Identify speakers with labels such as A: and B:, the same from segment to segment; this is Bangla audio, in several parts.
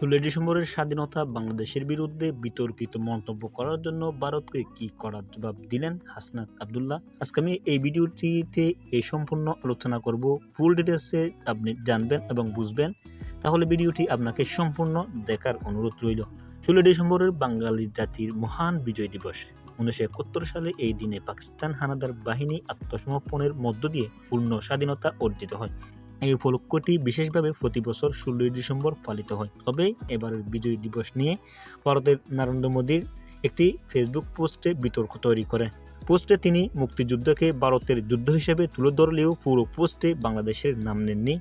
A: ষোলোই ডিসেম্বরের স্বাধীনতা বাংলাদেশের বিরুদ্ধে বিতর্কিত মন্তব্য করার জন্য ভারতকে কি করার জবাব দিলেন হাসনাত আবদুল্লাহ? আজকে আমি এই ভিডিওটিতে এই সম্পূর্ণ আলোচনা করব। ফুল ডিটেলসে আপনি জানবেন এবং বুঝবেন। তাহলে ভিডিওটি আপনাকে সম্পূর্ণ দেখার অনুরোধ রইল। ষোলোই ডিসেম্বরের বাঙালি জাতির মহান বিজয় দিবস। উনিশশো একাত্তর সালে এই দিনে পাকিস্তান হানাদার বাহিনী আত্মসমর্পণের মধ্য দিয়ে পূর্ণ স্বাধীনতা অর্জিত হয়। এই উপলক্ষটি বিশেষভাবে প্রতি বছর ষোলোই ডিসেম্বর পালিত হয়। তবে এবারের বিজয় দিবস নিয়ে ভারতের নরেন্দ্র মোদীর একটি ফেসবুক পোস্টে বিতর্ক তৈরি করে। পোস্টে তিনি মুক্তিযুদ্ধকে ভারতের যুদ্ধ হিসেবে তুলে ধরলেও পুরো পোস্টে বাংলাদেশের নাম নেননি।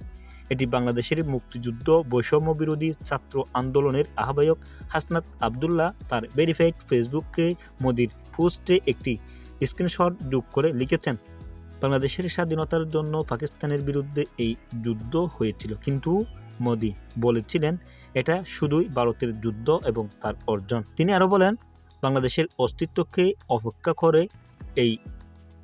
A: এটি বাংলাদেশের মুক্তিযুদ্ধ বৈষম্য বিরোধী ছাত্র আন্দোলনের আহ্বায়ক হাসনাত আবদুল্লাহ তার ভেরিফাইড ফেসবুককে মোদির পোস্টে একটি স্ক্রিনশট যোগ করে লিখেছেন। বাংলাদেশের স্বাধীনতার জন্য পাকিস্তানের বিরুদ্ধে এই যুদ্ধ হয়েছিল। কিন্তু মোদি বলেছিলেন, এটা শুধুই ভারতের যুদ্ধ এবং তার অর্জন। তিনি আরও বলেন, বাংলাদেশের অস্তিত্বকে অপেক্ষা করে এই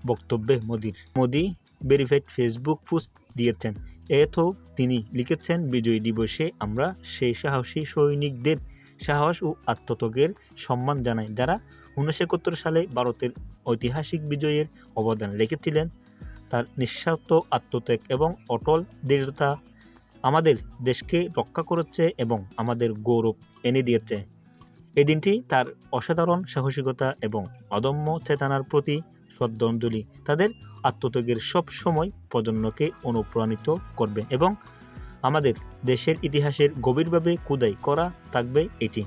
A: বক্তব্যে মোদির মোদি ভেরিফাইড ফেসবুক পোস্ট দিয়েছেন। এত তিনি লিখেছেন, বিজয় দিবসে আমরা সেই সাহসী সৈনিকদের সাহস ও আত্মত্যাগের সম্মান জানাই। যারা উনিশশো একাত্তর সালে ভারতের ঐতিহাসিক বিজয়ের অবদান রেখেছিলেন তার নিঃস্বার্থ আত্মত্যাগ এবং অটল দৃঢ়তা আমাদের দেশকে রক্ষা করেছে এবং আমাদের গৌরব এনে দিয়েছে। এই দিনটি তার অসাধারণ সাহসিকতা এবং অদম্য চেতনার প্রতি শ্রদ্ধাঞ্জলি তাদের আত্মত্যাগের সব সময় প্রজন্মকে অনুপ্রাণিত করবে এবং আমাদের দেশের ইতিহাসের গভীরভাবে কুদাই করা থাকবে এটি।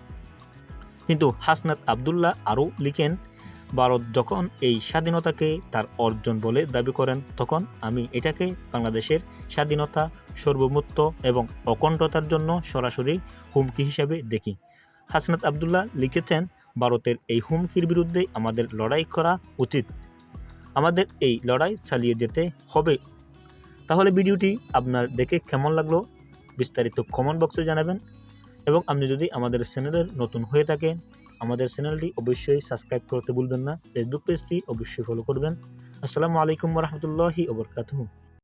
A: কিন্তু হাসনাত আবদুল্লাহ আরও লিখেন ভারত যখন এই স্বাধীনতাকে তার অর্জন বলে দাবি করেন, তখন আমি এটাকে বাংলাদেশের স্বাধীনতা সর্বমুক্ত এবং অকণ্ঠতার জন্য সরাসরি হুমকি হিসাবে দেখি। হাসনাত আবদুল্লাহ লিখেছেন, ভারতের এই হুমকির বিরুদ্ধে আমাদের লড়াই করা উচিত। আমাদের এই লড়াই চালিয়ে যেতে হবে। তাহলে ভিডিওটি আপনার দেখে কেমন লাগল? বিস্তারিত কমেন্ট বক্সে জানাবেন। এবং আপনি যদি আমাদের চ্যানেলের নতুন হয়ে থাকেন আমাদের চ্যানেলটি অবশ্যই সাবস্ক্রাইব করতে ভুলবেন না। ফেসবুক পেজটি অবশ্যই ফলো করবেন। আসসালামু আলাইকুম রহমতুল্লাহি ওবরকাতুহু